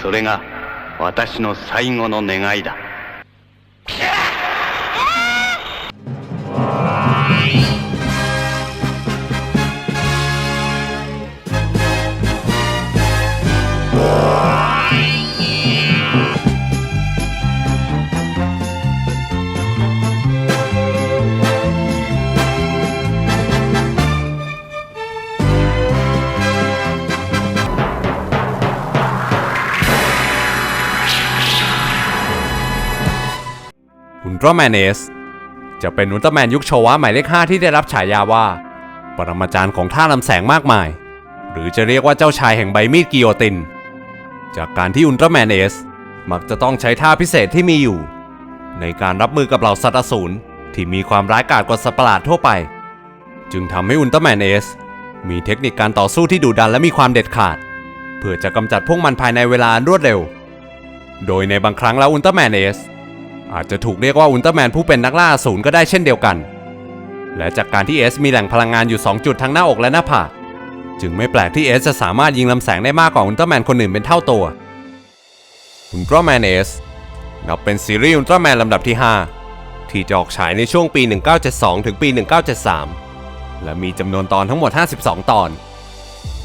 それが私の最後の願いだ。 ตร้าแมนเอสจะเป็นอุลตร้าแมนยุคโชวะหมายเลข 5 ที่ได้รับฉายาว่า ปรมาจารย์ของท่าลำแสงมากมาย หรือจะเรียกว่าเจ้าชายแห่งใบมีดกิโยติน จากการที่อุลตร้าแมนเอสมักจะต้องใช้ท่าพิเศษที่มีอยู่ ในการรับมือกับเหล่าสัตว์อสูรที่มีความร้ายกาจกว่าสัตว์ประหลาดทั่วไป จึงทำให้อุลตร้าแมนเอสมีเทคนิคการต่อสู้ที่ดุดันและมีความเด็ดขาด เพื่อจะกำจัดพวกมันภายในเวลารวดเร็ว โดยในบางครั้งแล้วอุลตร้าแมนเอส อาจจะถูกเรียกว่าอุลตร้าแมนผู้เป็นนักล่าอสูรก็ได้เช่นเดียวกัน และจากการที่เอสมีแหล่งพลังงานอยู่ 2 จุดทั้งหน้าอกและหน้าผากจึงไม่แปลกที่เอสจะสามารถยิงลำแสงได้มากกว่าอุลตร้าแมนคนอื่นเป็นเท่าตัว อุลตร้าแมนเอสนับเป็นซีรีส์อุลตร้าแมนลำดับที่ 5 ที่จะออกฉายในช่วงปี 1972 ถึงปี 1973 และมีจำนวนตอนทั้งหมด 52 ตอน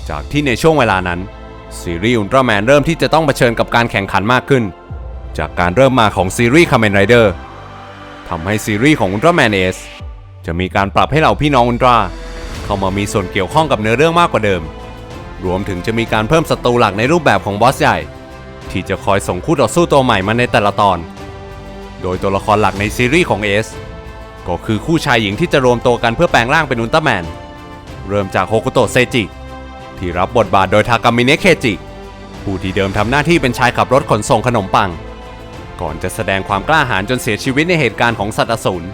จากที่ในช่วงเวลานั้นซีรีส์อุลตร้าแมนเริ่มที่จะต้องเผชิญกับการแข่งขันมากขึ้น จากการเริ่มมาของซีรีส์ Kamen Rider ทำให้ซีรีส์ของ Ultraman S จะมีการปรับให้เหล่าพี่น้องอุลตร้าเข้ามามีส่วนเกี่ยวข้องกับเนื้อเรื่องมากกว่าเดิม รวมถึงจะมีการเพิ่มศัตรูหลักในรูปแบบของบอสใหญ่ ที่จะคอยส่งคู่ต่อสู้ตัวใหม่มาในแต่ละตอน โดยตัวละครหลักในซีรีส์ของ S ก็คือคู่ชายหญิงที่จะรวมตัวกันเพื่อแปลงร่างเป็นอุลตร้าแมน เริ่มจากโฮกุโตะเซจิ ที่รับบทบาทโดยทากามิเนะเคจิ ผู้ที่เดิมทำหน้าที่เป็นชายขับรถขนส่งขนมปัง ก่อนจะแสดงความกล้าหาญจนเสียชีวิตในเหตุการณ์ของสัตว์อสูร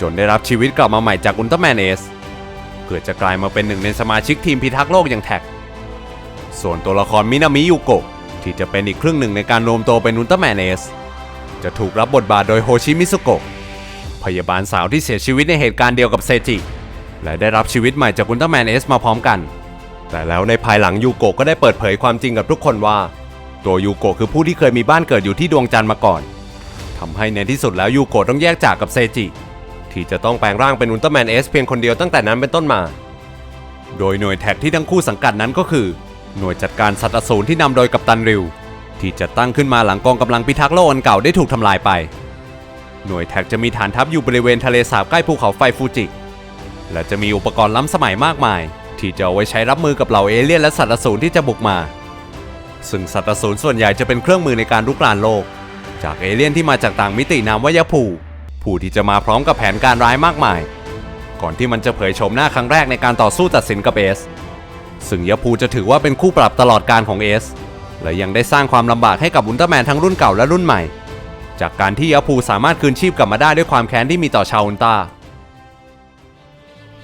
จนได้รับชีวิตกลับมาใหม่จากอุลตร้าแมนเอสเพื่อจะกลายมาเป็นหนึ่งในสมาชิกทีมพิทักษ์โลกอย่างแท็ก ส่วนตัวละครมินามิยุโกะที่จะเป็นอีกครึ่งหนึ่งในการรวมตัวเป็นอุลตร้าแมนเอสจะถูกรับบทบาทโดยโฮชิมิสุโกะพยาบาลสาวที่เสียชีวิตในเหตุการณ์เดียวกับเซจิ และได้รับชีวิตใหม่จากอุลตร้าแมนเอสมาพร้อมกัน แต่แล้วในภายหลังยูโกะก็ได้เปิดเผยความจริงกับทุกคนว่า ตัวยูโกะคือผู้ที่เคยมีบ้านเกิดอยู่ที่ดวงจันทร์มาก่อนทำให้ในที่สุดแล้วยูโกะต้องแยกจากกับเซจิ ที่จะต้องแปลงร่างเป็นอุลตร้าแมนเอสเพียงคนเดียวตั้งแต่นั้นเป็นต้นมา โดยหน่วยแท็กที่ทั้งคู่สังกัดนั้นก็คือ หน่วยจัดการสัตว์อสูรที่นำโดยกัปตันริว ที่จะตั้งขึ้นมาหลังกองกำลังพิทักษ์โลกอันเก่าได้ถูกทำลายไป หน่วยแท็กจะมีฐานทัพอยู่บริเวณทะเลสาบใกล้ภูเขาไฟฟูจิ และจะมีอุปกรณ์ล้ำสมัยมากมาย ที่จะเอาไว้ใช้รับมือกับเหล่าเอเลี่ยนและสัตว์อสูรที่จะบุกมา ซึ่งสัตว์อสูรส่วนใหญ่จะเป็นเครื่องมือในการรุกรานโลก จากเอเลี่ยนที่มาจากต่างมิตินามว่ายาผูผู้ที่จะมาพร้อมกับแผนการร้ายมากมาย ก่อนที่มันจะเผยโฉมหน้าครั้งแรกในการต่อสู้ตัดสินกับเอส ซึ่งยาผูจะถือว่าเป็นคู่ปรับตลอดการของเอส และยังได้สร้างความลำบากให้กับอุลตร้าแมนทั้งรุ่นเก่าและรุ่นใหม่ จากการที่ยาผูสามารถคืนชีพกลับมาได้ด้วยความแค้นที่มีต่อชาวอุลตร้า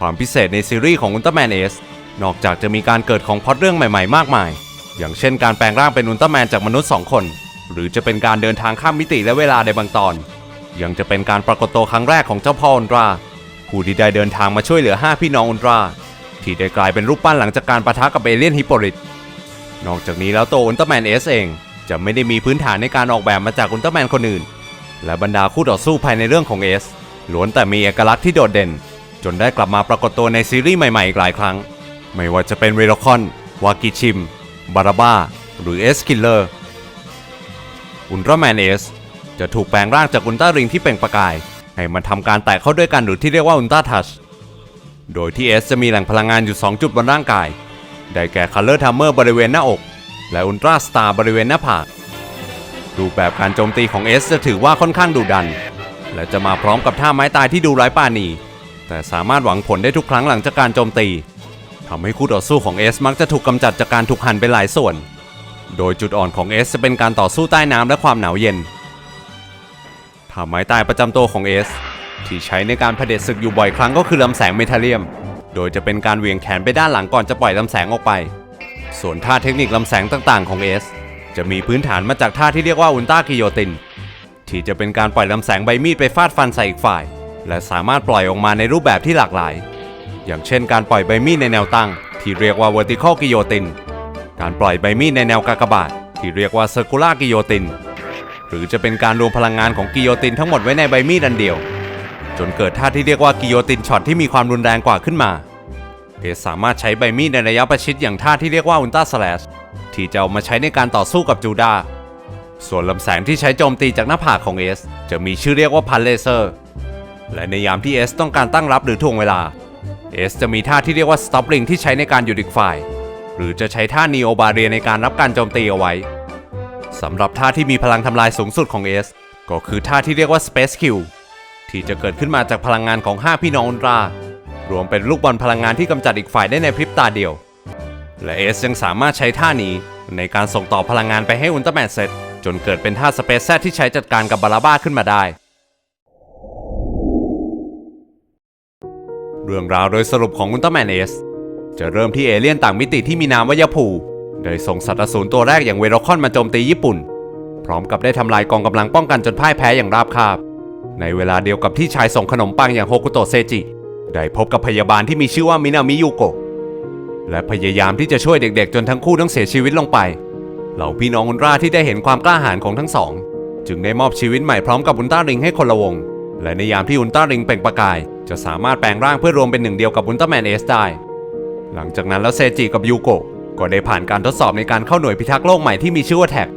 ความพิเศษในซีรีส์ของอุลตร้าแมนเอสนอกจากจะมีการเกิดของพล็อตเรื่องใหม่ ๆ มากมาย อย่างเช่นการแปลงร่างเป็นอุลตร้าแมนจากมนุษย์ 2 คน หรือจะเป็นการเดินทางข้ามมิติและเวลาในบางตอน ยังจะเป็นการปรากฏตัวครั้งแรกของเจ้าพ่ออุลตราผู้ที่ได้เดินทางมาช่วยเหลือ 5 พี่น้องอุลตราที่ได้กลายเป็นรูปปั้นหลังจากการประทะกับเอเลี่ยนฮิปโปริตนอกจากนี้แล้วตัวอุลตร้าแมนเอสเอง จะไม่ได้มีพื้นฐานในการออกแบบมาจากอุลตร้าแมนคนอื่น และบรรดาคู่ต่อสู้ภายในเรื่องของเอสล้วนแต่มีเอกลักษณ์ที่โดดเด่น จนได้กลับมาปรากฏตัวในซีรีส์ใหม่ๆอีกหลายครั้ง ไม่ว่าจะเป็นเวโรคอน วากิชิม บาราบ้าหรือเอสคิลเลอร์อุลตร้าแมนเอสจะถูกแปลงร่างจากอุลตร้าริงที่เปล่งประกาย ให้มันทำการแตกเข้าด้วยกันหรือที่เรียกว่าอุลตร้าทัชโดยที่เอสจะมีแหล่งพลังงานอยู่ 2 จุดบนร่างกาย ได้แก่คัลเลอร์ทัมเมอร์บริเวณหน้าอก และอุลตร้าสตาร์บริเวณหน้าผากรูปแบบการโจมตีของเอสจะถือว่าค่อนข้างดุดัน และจะมาพร้อมกับท่าไม้ตายที่ดูร้ายปรานีแต่สามารถหวังผลได้ทุกครั้งหลังจากการโจมตี ทำให้คู่ต่อสู้ของเอสมักจะถูกกำจัดจากการถูกหั่นเป็นหลายส่วน โดยจุดอ่อนของเอสจะเป็นการต่อสู้ใต้น้ำและความหนาวเย็นท่าไม้ตายประจำตัวของเอสที่ใช้ในการเผด็จศึกอยู่บ่อยครั้งก็คือลำแสงเมทัลเลียม โดยจะเป็นการเวียงแขนไปด้านหลังก่อนจะปล่อยลำแสงออกไป ส่วนท่าเทคนิคลำแสงต่างๆของเอสจะมีพื้นฐานมาจากท่าที่เรียกว่าอุลตร้ากิโยติน ที่จะเป็นการปล่อยลำแสงใบมีดไปฟาดฟันใส่อีกฝ่าย และสามารถปล่อยออกมาในรูปแบบที่หลากหลาย อย่างเช่นการปล่อยใบมีดในแนวตั้ง ที่เรียกว่า vertical guillotine การปล่อยใบมีดในแนวกากบาท ที่เรียกว่าเซอร์คูล่ากิโยตินหรือจะเป็นการรวมพลังงานของกิโยตินทั้งหมดไว้ในใบมีดอันเดียว จนเกิดท่าที่เรียกว่ากิโยตินช็อตที่มีความรุนแรงกว่าขึ้นมาเอสสามารถใช้ใบมีดในระยะประชิดอย่างท่าที่เรียกว่าอุลตราสแลชที่จะเอามาใช้ในการต่อสู้กับจูดาส่วนลำแสงที่ใช้โจมตีจากหน้าผากของเอส จะมีชื่อเรียกว่าพันเลเซอร์ และในยามที่เอสต้องการตั้งรับหรือถ่วงเวลา เอสจะมีท่าที่เรียกว่าสต็อปลิงที่ใช้ในการหยุดอีกฝ่าย หรือจะใช้ท่านีโอบาเรียในการรับการโจมตีเอาไว้สำหรับท่าที่มีพลังทำลายสูงสุดของเอสก็คือท่าที่เรียกว่า Space Q ที่จะเกิดขึ้นมาจากพลังงานของ 5 พี่น้องอุลตรารวมเป็นลูกบอลพลังงานที่กำจัดอีกฝ่ายได้ในพริบตาเดียว และเอสยังสามารถใช้ท่านี้ในการส่งต่อพลังงานไปให้อุลตร้าแมนเซตจนเกิดเป็นท่าสเปซแซที่ใช้จัดการกับบาราบ้าขึ้นมาได้ เรื่องราวโดยสรุปของอุลตร้าแมนเอสจะเริ่มที่เอเลี่ยนต่างมิติที่มีนามว่ายาพูได้ส่งสัตว์อสูรตัวแรกอย่างเวโรคอนมาโจมตีญี่ปุ่น พร้อมกับได้ทำลายกองกำลังป้องกันจนพ่ายแพ้อย่างราบคาบ ในเวลาเดียวกับที่ชายส่งขนมปังอย่างโฮกุโตเซจิ ได้พบกับพยาบาลที่มีชื่อว่ามินามิยุโกะและพยายามที่จะช่วยเด็กๆ จนทั้งคู่ต้องเสียชีวิตลงไป เหล่าพี่น้องอุลตร้าที่ได้เห็นความกล้าหาญของทั้งสอง จึงได้มอบชีวิตใหม่พร้อมกับอุลตร้าริงให้คนละวง และในยามที่อุลตร้าริงเปล่งประกาย จะสามารถแปลงร่างเพื่อรวมเป็นหนึ่งเดียวกับอุลตร้าแมนเอสได้ หลังจากนั้นแล้วเซจิกับยูโกะก็ได้ผ่านการทดสอบในการเข้าหน่วยพิทักษ์โลกใหม่ที่มีชื่อว่าแท็ก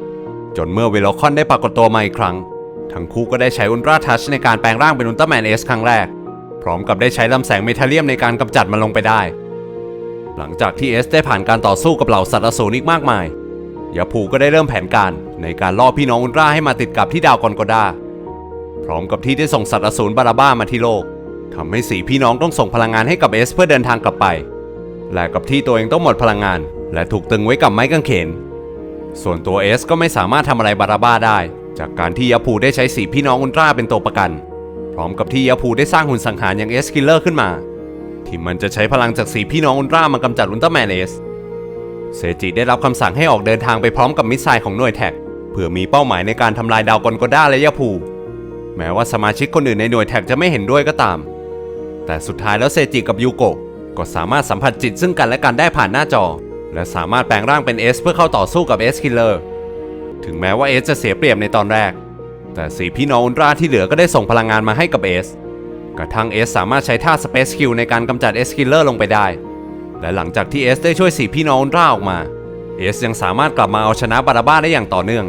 จนเมื่อเวลคอนได้ปรากฏตัวมาอีกครั้ง ทั้งคู่ก็ได้ใช้อุลตร้าทัชในการแปลงร่างเป็นอุลตร้าแมนเอสครั้งแรก พร้อมกับได้ใช้ลำแสงเมทัลเลียมในการกำจัดมันลงไปได้ หลังจากที่เอสได้ผ่านการต่อสู้กับเหล่าสัตว์อสูรอีกมากมายยาพูก็ได้เริ่มแผนการในการล่อพี่น้องอุลตร้าให้มาติดกับที่ดาวกอนโกดาพร้อมกับที่ได้ส่งสัตว์อสูรบาราบ้ามาที่โลก ทำให้สีพี่น้องต้องส่งพลังงานให้กับเอสเพื่อเดินทางกลับไปและกับที่ตัวเองต้องหมดพลังงาน และถูกตึงไว้กับไม้กางเขน ส่วนตัวเอสก็ไม่สามารถทำอะไรบาราบ้าได้ จากการที่ยาพูได้ใช้สีพี่น้องอุลตร้าเป็นตัวประกัน พร้อมกับที่ยาพูได้สร้างหุ่นสังหารอย่างเอสคิลเลอร์ขึ้นมา ที่มันจะใช้พลังจากสีพี่น้องอุลตร้ามากำจัดอุลตร้าแมนเอสเซจิได้รับคำสั่งให้ออกเดินทางไปพร้อมกับมิสไซล์ของหน่วยแท็กเพื่อมีเป้าหมายในการทำลายดาวกอนโกด้าและยาพูแม้ว่าสมาชิกคนอื่นในหน่วยแท็กจะไม่เห็นด้วยก็ตาม แต่สุดท้ายแล้วเซจิกับยูโกะก็สามารถสัมผัสจิตซึ่งกันและกันได้ผ่านหน้าจอ และสามารถแปลงร่างเป็นเอสเพื่อเข้าต่อสู้กับเอสคิลเลอร์ถึงแม้ว่าเอสจะเสียเปรียบในตอนแรก แต่สีพี่น้องอุลตราที่เหลือก็ได้ส่งพลังงานมาให้กับเอสกระทั่งเอสสามารถใช้ท่าสเปซคิวในการกำจัดเอสคิลเลอร์ลงไปได้ และหลังจากที่เอสได้ช่วยสีพี่น้องอุลตราออกมาเอสยังสามารถกลับมาเอาชนะบาราบ้าได้อย่างต่อเนื่อง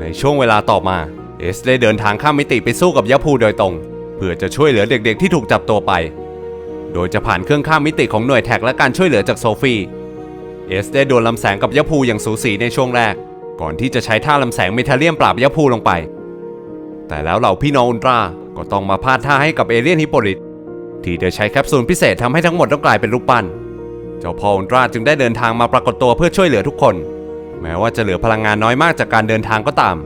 ในช่วงเวลาต่อมาเอสได้เดินทางข้ามมิติไปสู้กับยาพูโดยตรง เพื่อจะช่วยเหลือเด็กๆที่ถูกจับตัวไป โดยจะผ่านเครื่องข้ามมิติของหน่วยแท็กและการช่วยเหลือจากโซฟีเอสได้โดวลำแสงกับยาพูอย่างสูสีในช่วงแรก ก่อนที่จะใช้ท่าลำแสงเมทัลเลียมปราบยาพูลงไป แต่แล้วเหล่าพี่น้องอุลตราก็ต้องมาพลาดท่าให้กับเอเลียนฮิปโปลิตที่ได้ใช้แคปซูลพิเศษทำให้ทั้งหมดต้องกลายเป็นรูปปั้น เจ้าพ่ออุลตราจึงได้เดินทางมาปรากฏตัวเพื่อช่วยเหลือทุกคน แม้ว่าจะเหลือพลังงานน้อยมากจากการเดินทางก็ตาม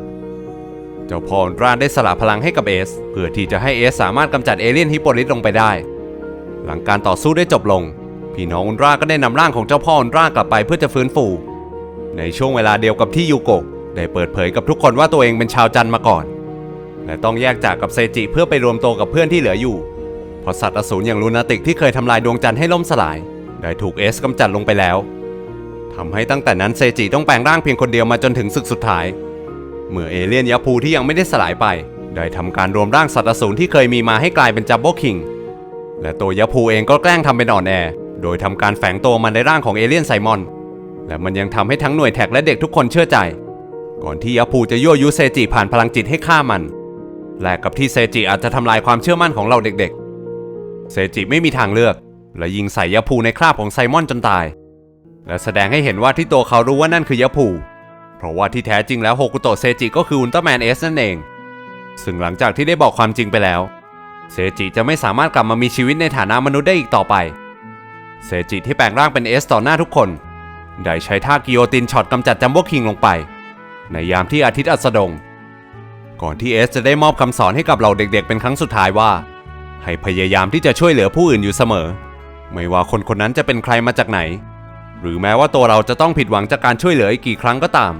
เจ้าพ่อร้าได้สละพลังให้กับเอส เพื่อที่จะให้เอสสามารถกำจัดเอเลี่ยนฮิปโปลิตลงไปได้ หลังการต่อสู้ได้จบลง พี่น้องอุลราก็ได้นำร่างของเจ้าพ่ออุลรากลับไปเพื่อจะฟื้นฟู ในช่วงเวลาเดียวกับที่ยูโกะได้เปิดเผยกับทุกคนว่าตัวเองเป็นชาวจันมาก่อน และต้องแยกจากกับเซจิเพื่อไปรวมตัวกับเพื่อนที่เหลืออยู่เพราะสัตว์อสูรอย่างลูนาติกที่เคยทำลายดวงจันทร์ให้ล่มสลาย ได้ถูกเอสกำจัดลงไปแล้วทำให้ตั้งแต่นั้นเซจิต้องแปลงร่างเพียงคนเดียวมาจนถึงศึกสุดท้าย เมื่อเอเลี่ยนยาพูที่ยังไม่ได้สลายไป ได้ทำการรวมร่างสัตว์อสูรที่เคยมีมาให้กลายเป็นจัมโบคิง และตัวยาพูเองก็แกล้งทำเป็นอ่อนแอ โดยทำการแฝงตัวมันในร่างของเอเลี่ยนไซมอน และมันยังทำให้ทั้งหน่วยแท็กและเด็กทุกคนเชื่อใจ ก่อนที่ยาพูจะยั่วยุเซจิผ่านพลังจิตให้ฆ่ามัน แลกกับที่เซจิอาจจะทำลายความเชื่อมั่นของเราเด็กๆ เซจิไม่มีทางเลือก และยิงใส่ยาพูในคราบของไซมอนจนตาย และแสดงให้เห็นว่าที่ตัวเขารู้ว่านั่นคือยาพู เพราะว่าที่แท้จริงแล้วโฮกุโตะเซจิก็คืออุลตร้าแมนเอสนั่นเอง ซึ่งหลังจากที่ได้บอกความจริงไปแล้ว เซจิจะไม่สามารถกลับมามีชีวิตในฐานะมนุษย์ได้อีกต่อไป เซจิที่แปลงร่างเป็นเอสต่อหน้าทุกคน ได้ใช้ท่ากิโยตินช็อตกำจัดจัมโบ้คิงลงไป ในยามที่อาทิตย์อัสดง ก่อนที่เอสจะได้มอบคำสอนให้กับเราเด็กๆ เป็นครั้งสุดท้ายว่า ให้พยายามที่จะช่วยเหลือผู้อื่นอยู่เสมอ ไม่ว่าคนคนนั้นจะเป็นใครมาจากไหนหรือแม้ว่าตัวเราจะต้องผิดหวังจากการช่วยเหลืออีกกี่ครั้งก็ตาม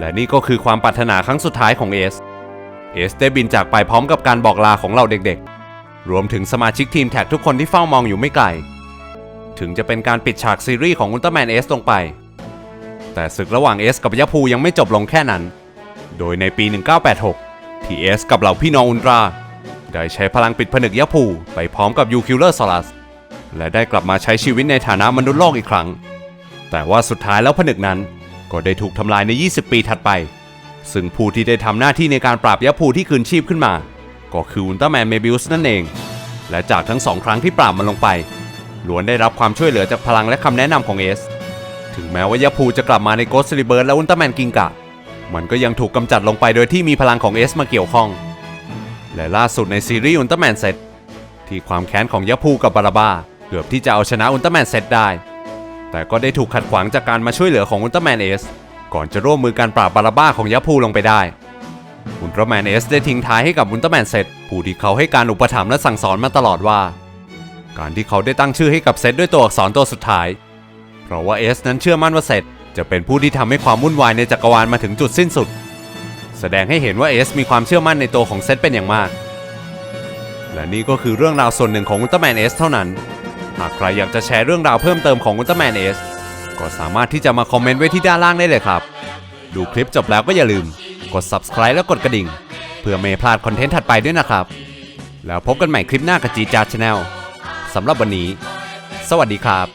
และนี่ก็คือความปรารถนาครั้งสุดท้ายของเอส เอสได้บินจากไปพร้อมกับการบอกลาของเราเด็กๆ รวมถึงสมาชิกทีมแท็กทุกคนที่เฝ้ามองอยู่ไม่ไกล ถึงจะเป็นการปิดฉากซีรีส์ของอุลตร้าแมนเอสลงไป แต่ศึกระหว่างเอสกับยะพูยังไม่จบลงแค่นั้น โดยในปี 1986 ที่เอสกับเหล่าพี่น้องอุลตราได้ใช้พลังปิดผนึกยะพูไปพร้อมกับยูคิลเลอร์ซอลัสและได้กลับมาใช้ชีวิตในฐานะมนุษย์โลกอีกครั้ง แต่ว่าสุดท้ายแล้วผนึกนั้น ก็ได้ถูกทำลายใน 20 ปีถัดไป ซึ่งผู้ที่ได้ทำหน้าที่ในการปราบยะพูที่คืนชีพขึ้นมา ก็คืออุลตร้าแมนเมบิอุสนั่นเอง และจากทั้งสองครั้งที่ปราบมันลงไปล้วนได้รับความช่วยเหลือจากพลังและคำแนะนำของเอส ถึงแม้ว่ายะพูจะกลับมาในโกสซิลิเบิร์ดและอุลตร้าแมนกิงกะ มันก็ยังถูกกำจัดลงไปโดยที่มีพลังของเอสมาเกี่ยวข้อง และล่าสุดในซีรีส์อุลตร้าแมนเซตที่ความแค้นของยะพูกับบาราบาเกือบที่จะเอาชนะอุลตร้าแมนเซตได้ แต่ก็ได้ถูกขัดขวางจากการมาช่วยเหลือของอุลตร้าแมนเอสก่อนจะร่วมมือการปราบบาราบ้าของยะพูลงไปได้ อุลตร้าแมนเอสได้ทิ้งท้ายให้กับอุลตร้าแมนเซตผู้ที่เขาให้การอุปถัมภ์และสั่งสอนมาตลอดว่า การที่เขาได้ตั้งชื่อให้กับเซตด้วยตัวอักษรตัวสุดท้าย เพราะว่าเอสนั้นเชื่อมั่นว่าเซตจะเป็นผู้ที่ทำให้ความวุ่นวายในจักรวาลมาถึงจุดสิ้นสุด แสดงให้เห็นว่าเอสมีความเชื่อมั่นในตัวของเซตเป็นอย่างมาก และนี่ก็คือเรื่องราวส่วนหนึ่งของอุลตร้าแมนเอสเท่านั้น หากใครอยากจะแชร์เรื่องราวเพิ่มเติมของอุลตร้าแมนเอสก็สามารถที่จะมาคอมเมนต์ไว้ที่ด้านล่างได้เลยครับ ดูคลิปจบแล้วก็อย่าลืม กด subscribe และกดกระดิ่ง เพื่อไม่พลาดคอนเทนต์ถัดไปด้วยนะครับ แล้วพบกันใหม่คลิปหน้ากับจีจาชาแนลสำหรับวันนี้ สวัสดีครับ